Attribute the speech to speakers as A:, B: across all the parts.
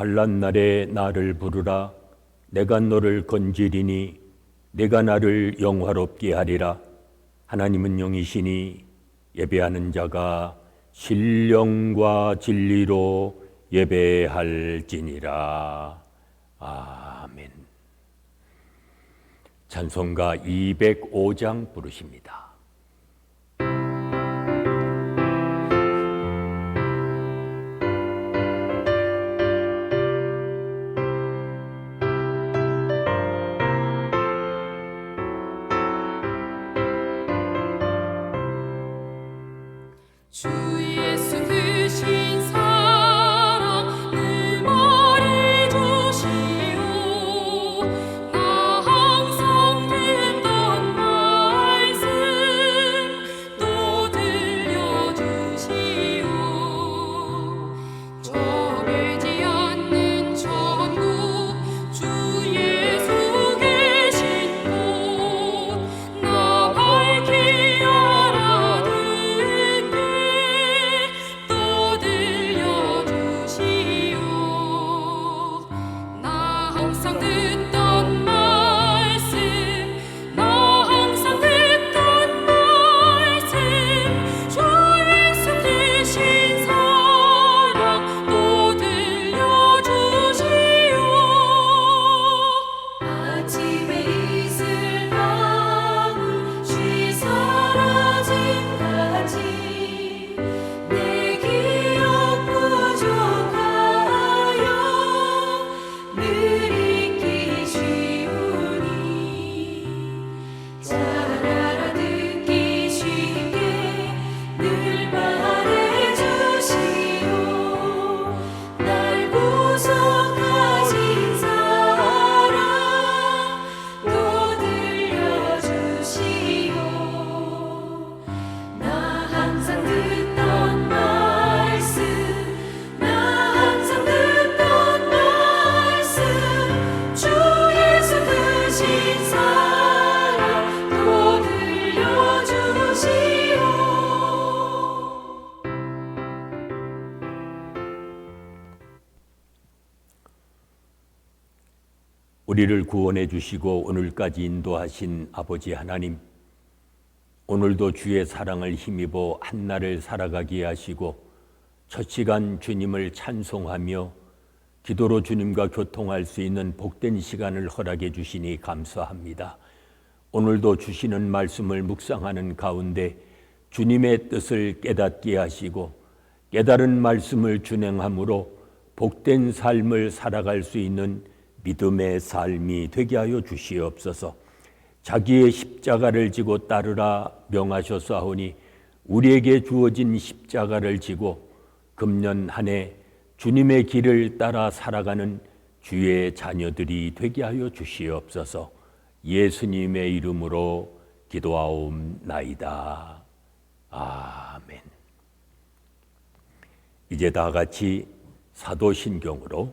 A: 환란 날에 나를 부르라. 내가 너를 건지리니 내가 나를 영화롭게 하리라. 하나님은 영이시니 예배하는 자가 신령과 진리로 예배할지니라. 아멘. 찬송가 205장 부르십니다.
B: 주 예수 나항
A: 우리를 구원해 주시고 오늘까지 인도하신 아버지 하나님, 오늘도 주의 사랑을 힘입어 한날을 살아가게 하시고 첫 시간 주님을 찬송하며 기도로 주님과 교통할 수 있는 복된 시간을 허락해 주시니 감사합니다. 오늘도 주시는 말씀을 묵상하는 가운데 주님의 뜻을 깨닫게 하시고 깨달은 말씀을 준행함으로 복된 삶을 살아갈 수 있는 믿음의 삶이 되게 하여 주시옵소서. 자기의 십자가를 지고 따르라 명하셨사오니 우리에게 주어진 십자가를 지고 금년 한 해 주님의 길을 따라 살아가는 주의 자녀들이 되게 하여 주시옵소서. 예수님의 이름으로 기도하옵나이다. 아멘. 이제 다 같이 사도신경으로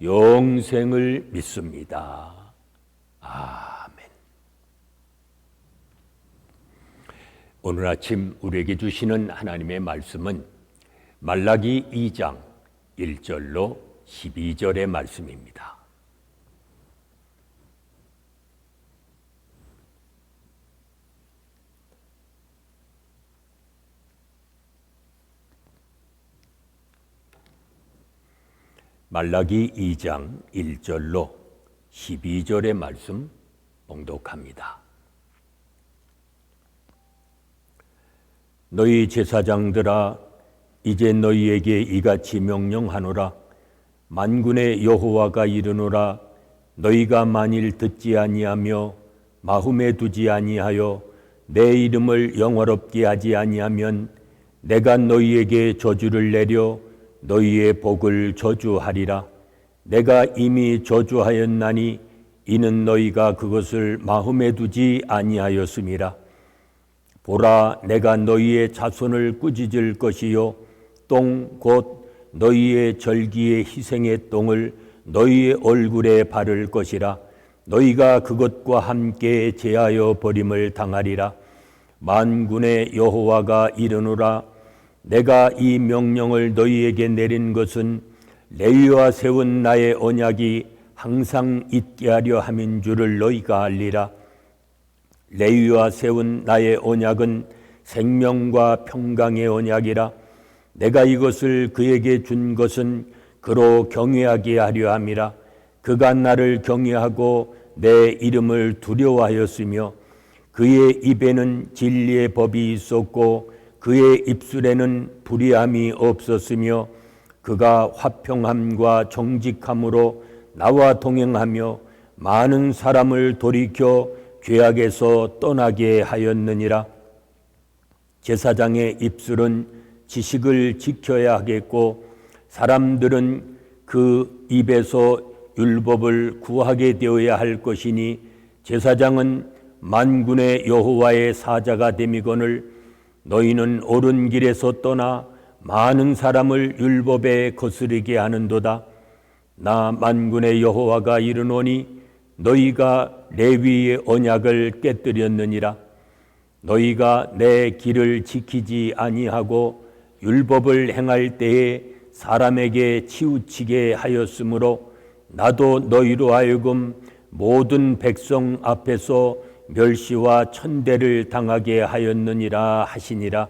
A: 영생을 믿습니다. 아멘. 오늘 아침 우리에게 주시는 하나님의 말씀은 말라기 2장 1절로 12절의 말씀입니다. 말라기 2장 1절로 12절의 말씀 봉독합니다. 너희 제사장들아 이제 너희에게 이같이 명령하노라 만군의 여호와가 이르노라 너희가 만일 듣지 아니하며 마음에 두지 아니하여 내 이름을 영화롭게 하지 아니하면 내가 너희에게 저주를 내려 너희의 복을 저주하리라. 내가 이미 저주하였나니 이는 너희가 그것을 마음에 두지 아니하였음이라. 보라 내가 너희의 자손을 꾸짖을 것이요. 똥 곧 너희의 절기의 희생의 똥을 너희의 얼굴에 바를 것이라. 너희가 그것과 함께 제하여 버림을 당하리라. 만군의 여호와가 이르노라 내가 이 명령을 너희에게 내린 것은 레위와 세운 나의 언약이 항상 있게 하려 함인 줄을 너희가 알리라. 레위와 세운 나의 언약은 생명과 평강의 언약이라. 내가 이것을 그에게 준 것은 그로 경외하게 하려 함이라. 그가 나를 경외하고 내 이름을 두려워하였으며 그의 입에는 진리의 법이 있었고 그의 입술에는 불의함이 없었으며 그가 화평함과 정직함으로 나와 동행하며 많은 사람을 돌이켜 죄악에서 떠나게 하였느니라. 제사장의 입술은 지식을 지켜야 하겠고 사람들은 그 입에서 율법을 구하게 되어야 할 것이니 제사장은 만군의 여호와의 사자가 됨이거늘 너희는 옳은 길에서 떠나 많은 사람을 율법에 거스르게 하는도다. 나 만군의 여호와가 이르노니 너희가 레위의 언약을 깨뜨렸느니라. 너희가 내 길을 지키지 아니하고 율법을 행할 때에 사람에게 치우치게 하였으므로 나도 너희로 하여금 모든 백성 앞에서 멸시와 천대를 당하게 하였느니라 하시니라.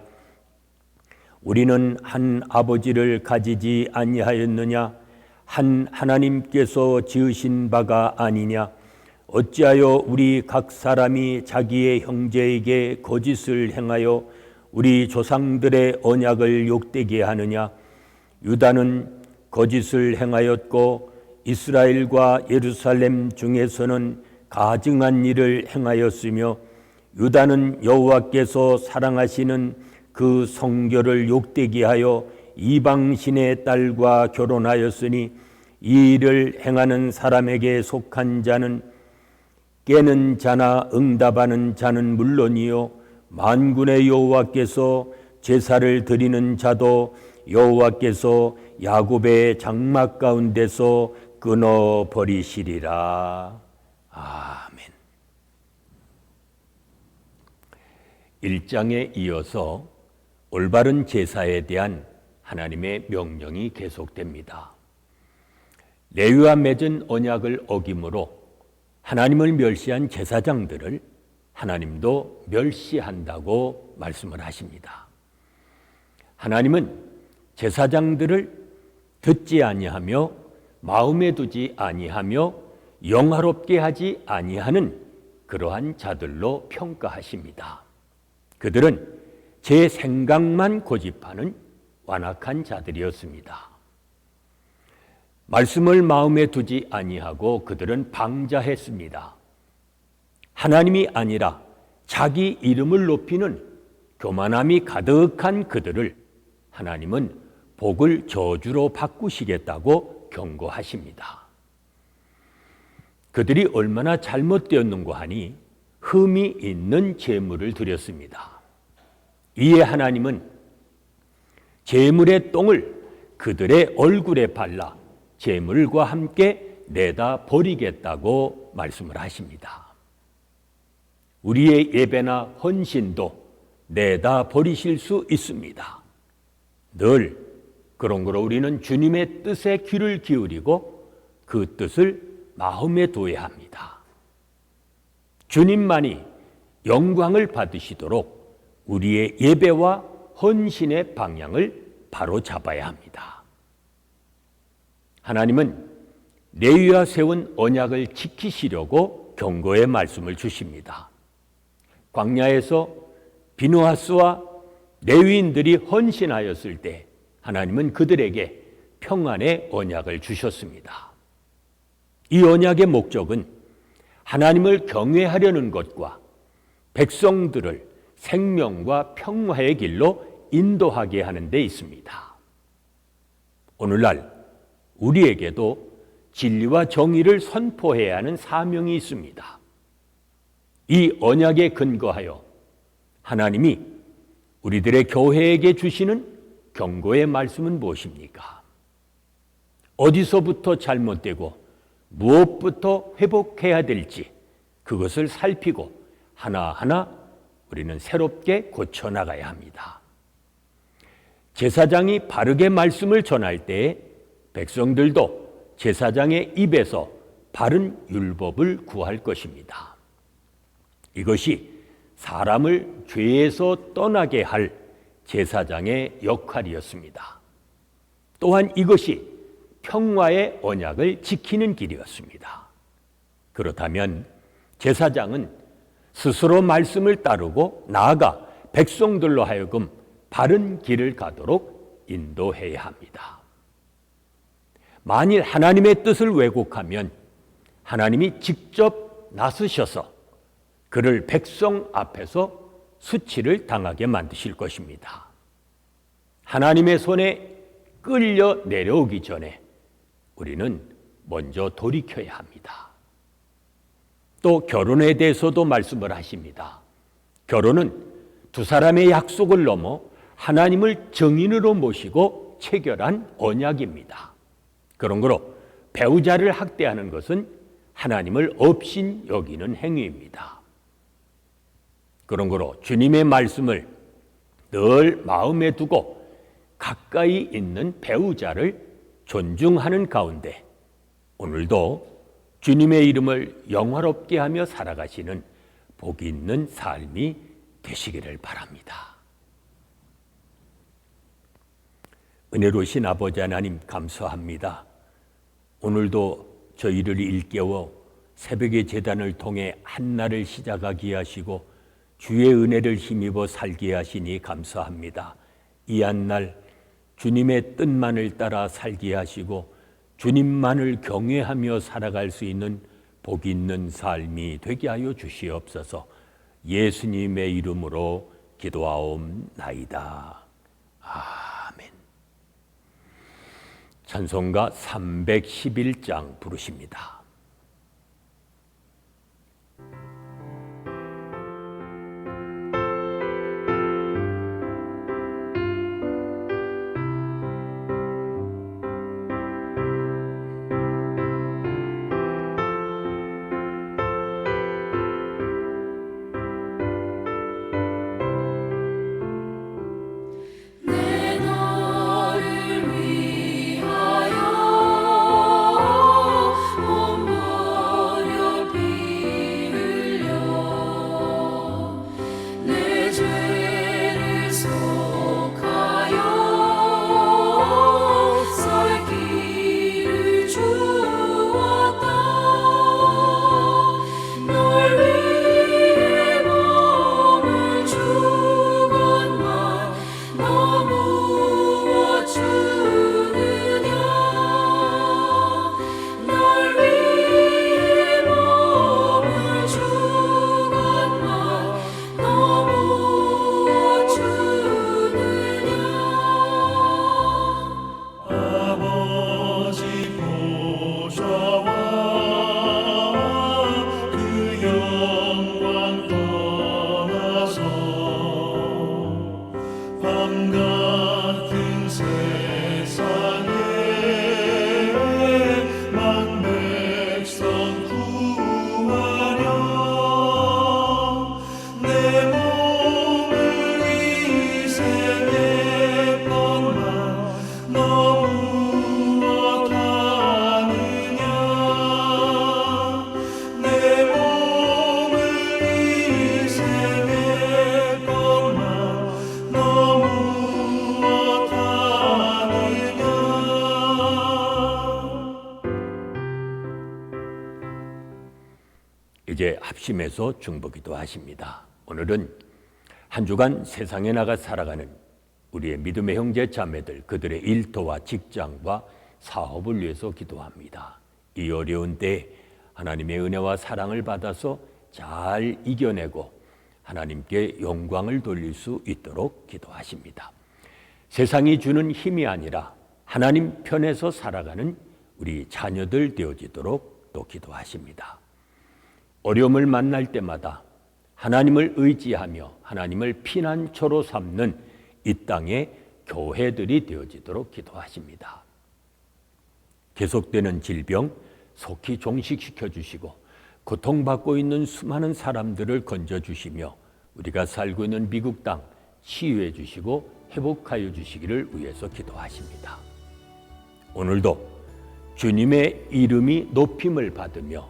A: 우리는 한 아버지를 가지지 아니하였느냐? 한 하나님께서 지으신 바가 아니냐? 어찌하여 우리 각 사람이 자기의 형제에게 거짓을 행하여 우리 조상들의 언약을 욕되게 하느냐? 유다는 거짓을 행하였고 이스라엘과 예루살렘 중에서는 가증한 일을 행하였으며 유다는 여호와께서 사랑하시는 그 성결을 욕되게 하여 이방신의 딸과 결혼하였으니 이 일을 행하는 사람에게 속한 자는 깨는 자나 응답하는 자는 물론이요 만군의 여호와께서 제사를 드리는 자도 여호와께서 야곱의 장막 가운데서 끊어 버리시리라. 아멘. 1장에 이어서 올바른 제사에 대한 하나님의 명령이 계속됩니다. 레위와 맺은 언약을 어김으로 하나님을 멸시한 제사장들을 하나님도 멸시한다고 말씀을 하십니다. 하나님은 제사장들을 듣지 아니하며 마음에 두지 아니하며 영화롭게 하지 아니하는 그러한 자들로 평가하십니다. 그들은 제 생각만 고집하는 완악한 자들이었습니다. 말씀을 마음에 두지 아니하고 그들은 방자했습니다. 하나님이 아니라 자기 이름을 높이는 교만함이 가득한 그들을 하나님은 복을 저주로 바꾸시겠다고 경고하십니다. 그들이 얼마나 잘못되었는고 하니 흠이 있는 제물을 드렸습니다. 이에 하나님은 제물의 똥을 그들의 얼굴에 발라 제물과 함께 내다 버리겠다고 말씀을 하십니다. 우리의 예배나 헌신도 내다 버리실 수 있습니다. 늘 그런 거로 우리는 주님의 뜻에 귀를 기울이고 그 뜻을 마음에 둬야 합니다. 주님만이 영광을 받으시도록 우리의 예배와 헌신의 방향을 바로 잡아야 합니다. 하나님은 레위와 세운 언약을 지키시려고 경고의 말씀을 주십니다. 광야에서 비누하스와 레위인들이 헌신하였을 때 하나님은 그들에게 평안의 언약을 주셨습니다. 이 언약의 목적은 하나님을 경외하려는 것과 백성들을 생명과 평화의 길로 인도하게 하는 데 있습니다. 오늘날 우리에게도 진리와 정의를 선포해야 하는 사명이 있습니다. 이 언약에 근거하여 하나님이 우리들의 교회에게 주시는 경고의 말씀은 무엇입니까? 어디서부터 잘못되고 무엇부터 회복해야 될지 그것을 살피고 하나하나 우리는 새롭게 고쳐나가야 합니다. 제사장이 바르게 말씀을 전할 때 백성들도 제사장의 입에서 바른 율법을 구할 것입니다. 이것이 사람을 죄에서 떠나게 할 제사장의 역할이었습니다. 또한 이것이 평화의 언약을 지키는 길이었습니다. 그렇다면 제사장은 스스로 말씀을 따르고 나아가 백성들로 하여금 바른 길을 가도록 인도해야 합니다. 만일 하나님의 뜻을 왜곡하면 하나님이 직접 나서셔서 그를 백성 앞에서 수치를 당하게 만드실 것입니다. 하나님의 손에 끌려 내려오기 전에 우리는 먼저 돌이켜야 합니다. 또 결혼에 대해서도 말씀을 하십니다. 결혼은 두 사람의 약속을 넘어 하나님을 정인으로 모시고 체결한 언약입니다. 그런 거로 배우자를 학대하는 것은 하나님을 업신 여기는 행위입니다. 그런 거로 주님의 말씀을 늘 마음에 두고 가까이 있는 배우자를 존중하는 가운데 오늘도 주님의 이름을 영화롭게 하며 살아가시는 복 있는 삶이 되시기를 바랍니다. 은혜로우신 아버지 하나님 감사합니다. 오늘도 저희를 일깨워 새벽의 재단을 통해 한날을 시작하게 하시고 주의 은혜를 힘입어 살게 하시니 감사합니다. 이 한날 주님의 뜻만을 따라 살게 하시고 주님만을 경외하며 살아갈 수 있는 복 있는 삶이 되게 하여 주시옵소서. 예수님의 이름으로 기도하옵나이다. 아멘. 찬송가 311장 부르십니다. 심해서 중보기도 하십니다. 오늘은 한 주간 세상에 나가 살아가는 우리의 믿음의 형제 자매들 그들의 일터와 직장과 사업을 위해서 기도합니다. 이 어려운 때 하나님의 은혜와 사랑을 받아서 잘 이겨내고 하나님께 영광을 돌릴 수 있도록 기도하십니다. 세상이 주는 힘이 아니라 하나님 편에서 살아가는 우리 자녀들 되어지도록 또 기도하십니다. 어려움을 만날 때마다 하나님을 의지하며 하나님을 피난처로 삼는 이 땅의 교회들이 되어지도록 기도하십니다. 계속되는 질병 속히 종식시켜 주시고 고통받고 있는 수많은 사람들을 건져 주시며 우리가 살고 있는 미국 땅 치유해 주시고 회복하여 주시기를 위해서 기도하십니다. 오늘도 주님의 이름이 높임을 받으며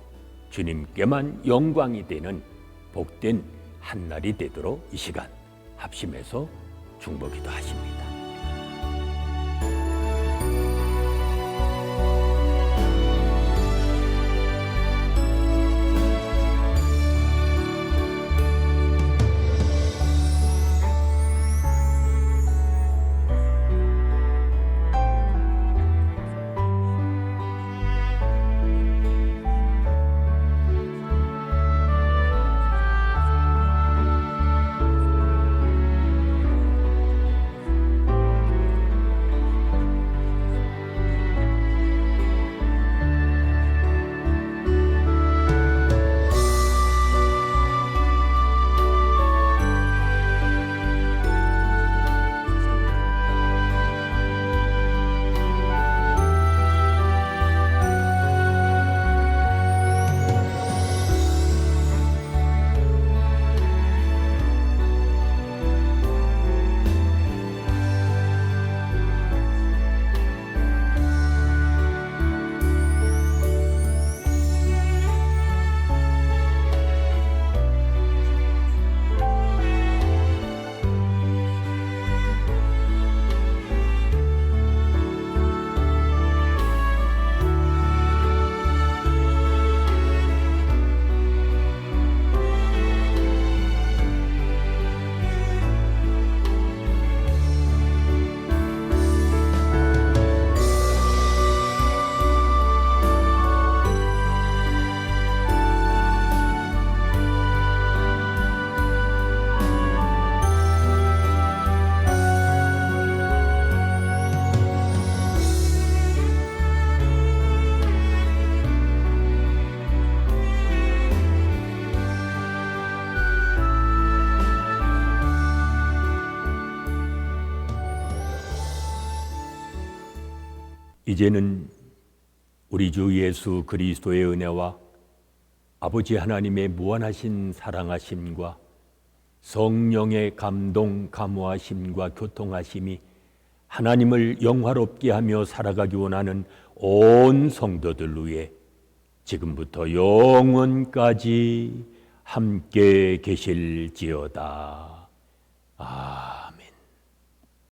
A: 주님께만 영광이 되는 복된 한날이 되도록 이 시간 합심해서 중보기도 하십니다. 이제는 우리 주 예수 그리스도의 은혜와 아버지 하나님의 무한하신 사랑하심과 성령의 감동 감화하심과 교통하심이 하나님을 영화롭게 하며 살아가기 원하는 온 성도들 위해 지금부터 영원까지 함께 계실지어다. 아.